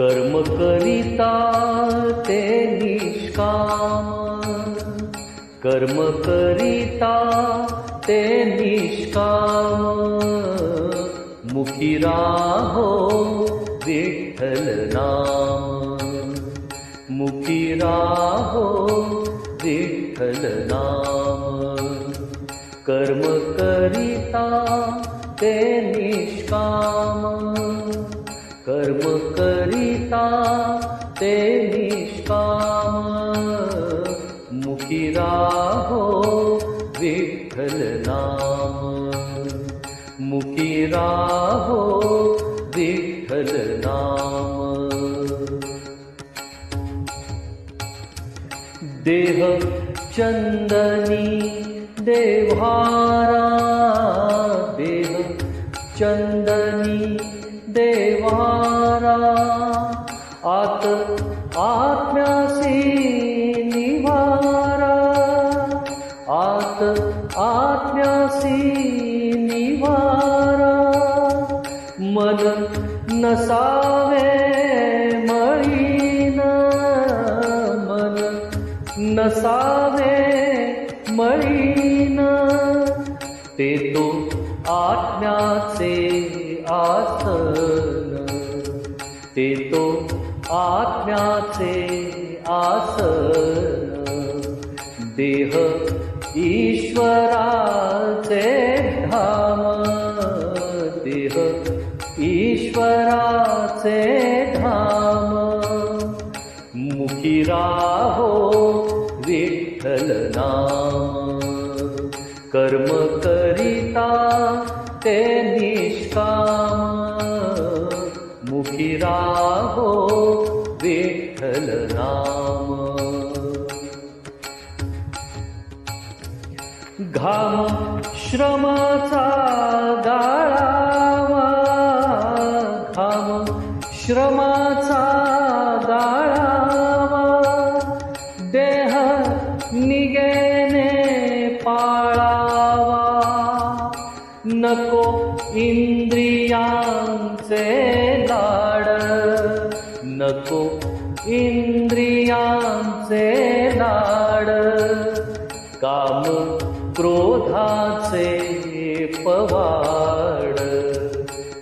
कर्म करिता ते निष्काम। कर्म करिता ते निष्काम। मुखी राहो विठ्ठल नाम। मुखी राहो विठ्ठल नाम। कर्म करिता ते निष्काम कर्म करिता ते निष्काम। मुकिराहो विठ्ठल निष्का मुखिराहो विठ्ठल नाम। देह चन्दनी देवारा देह चन्दनी देवारा आत आत्म्यासी निवारा आत आत्म्यासी निवारा मन नसावे मळीन मन नसावे मळीन ते तो आत्म्याचे आसन. ते तो आज्ञाचे आसन. देह ईश्वराचे धाम. देह ईश्वराचे धाम. मुखी राहो विठ्ठल नाम. कर्म करिता ते काम मुखी राहो विठ्ठल नाम घाम श्रमाचा गाळावा घाम श्रमाचा गाळावा देह निगेने पाळावा नको इंद्रियांचे लाड. नको इंद्रियांचे लाड. काम क्रोधाचे पवाड.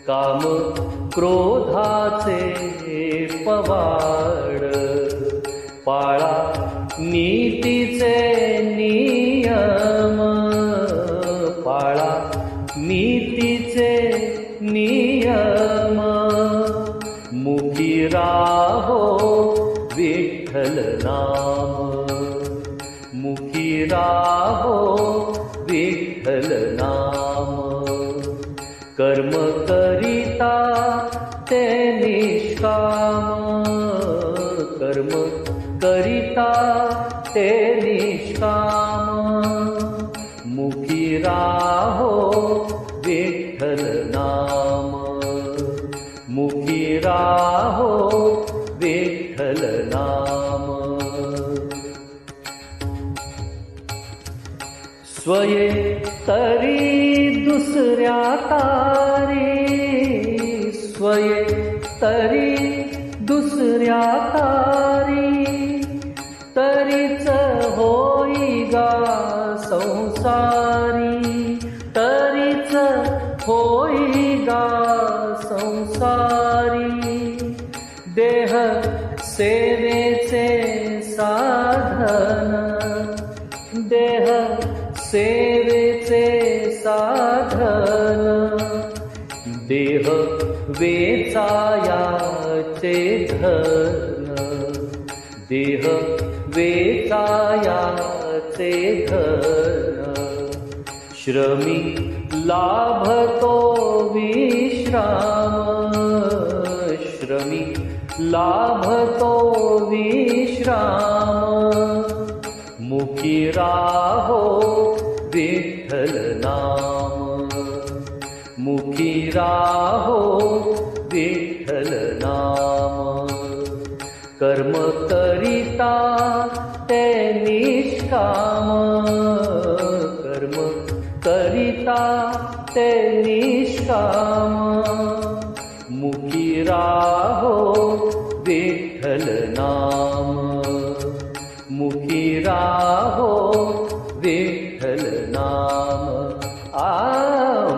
काम क्रोधाचे पवाड. पाळा नीतीचे नियम. पाळा नीती मुखी राहो विठ्ठल नाम। कर्म करिता ते निष्काम। कर्म करिता ते निष्काम। मुखी राहो विठ्ठल नाम। मुखी राहो स्वये तरी दुसऱ्या तारी. स्वये तरी दुसऱ्या तारी. तरीच होई गा संसारी. तरीच होई गा संसारी. देह सेवेचे साधन. देह सेवेचे साधन. देह वेचायाचे धन. देह वेचायाचे धन. श्रमी लाभतो विश्राम. श्रमी लाभतो विश्राम. मुखिराहो विठल नाम। मुखिराहो विठल नाम। कर्म करिता ते निष्काम। कर्म करिता ते निष्काम। मुखिराहो विठल नाम। गावो विठल नाम आ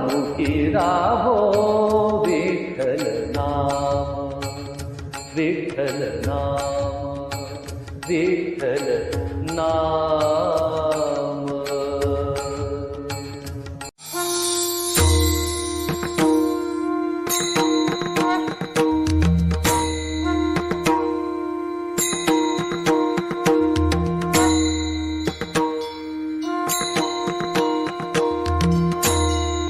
मुखी राहो विठल नाम विठल नाम विठल नाम